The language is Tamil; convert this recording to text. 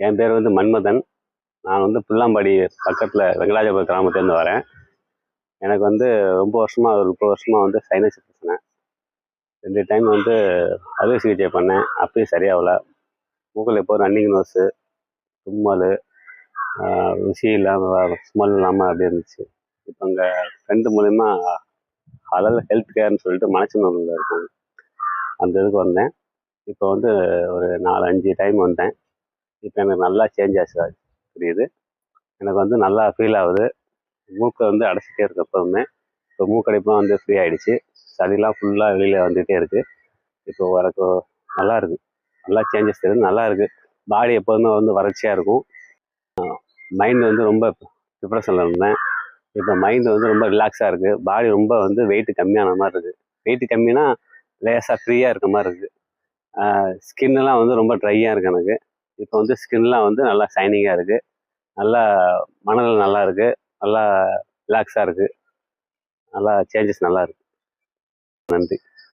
என் பேர் வந்து மன்மதன். நான் வந்து புல்லாம்பாடி பக்கத்தில் வெங்கடாஜபுரம் கிராமத்துலேருந்து வரேன். எனக்கு வந்து ரொம்ப வருஷமாக ஒரு முப்பது வருஷமாக வந்து சைனஸ் பிரச்சனை. ரெண்டு டைம் வந்து அறுவை சிகிச்சை பண்ணேன். அப்பயும் சரியாகல. மூக்கில் எப்போ ரன்னிங் நோஸு தும்மல் ருசி இல்லாமல் ஸ்மெல் இல்லாமல் அப்படி இருந்துச்சு. இப்போ அங்கே ஃப்ரெண்டு மூலிமா அதாவது ஹெல்த் கேர்னு சொல்லிட்டு மனச்சநல்லூரில் இருக்காங்க அந்த இதுக்கு வந்தேன். இப்போ வந்து ஒரு நாலு அஞ்சு டைம் வந்தேன். இப்போ எனக்கு நல்லா சேஞ்ச் ஆச்சு புரியுது? எனக்கு வந்து நல்லா ஃபீல் ஆகுது. மூக்கை வந்து அடைச்சிட்டே இருக்கு எப்போதுமே இப்போ மூக்கடைப்புலாம் வந்து ஃப்ரீ ஆகிடுச்சு சளிலாம் ஃபுல்லாக வெளியில் வந்துகிட்டே இருக்குது இப்போ வரக்கு நல்லா இருக்குது நல்லா சேஞ்சஸ் தெரியுது. நல்லா இருக்குது பாடி எப்போதுமே வந்து வறட்சியாக இருக்கும். மைண்ட் வந்து ரொம்ப டிப்ரெஷனில் இருந்தேன். இப்போ மைண்டு வந்து ரொம்ப ரிலாக்ஸாக இருக்குது பாடி ரொம்ப வந்து வெயிட் கம்மியான மாதிரி இருக்குது வெயிட்டு கம்மினா லேசாக ஃப்ரீயாக இருக்க மாதிரி இருக்குது ஸ்கின்னுலாம் வந்து ரொம்ப ட்ரையாக இருக்குது எனக்கு. இப்போ வந்து ஸ்கின்லாம் வந்து நல்லா ஷைனிங்காக இருக்குது நல்லா மனதில் நல்லா இருக்குது நல்லா ரிலாக்ஸாக இருக்குது நல்லா சேஞ்சஸ் நல்லா இருக்குது நன்றி.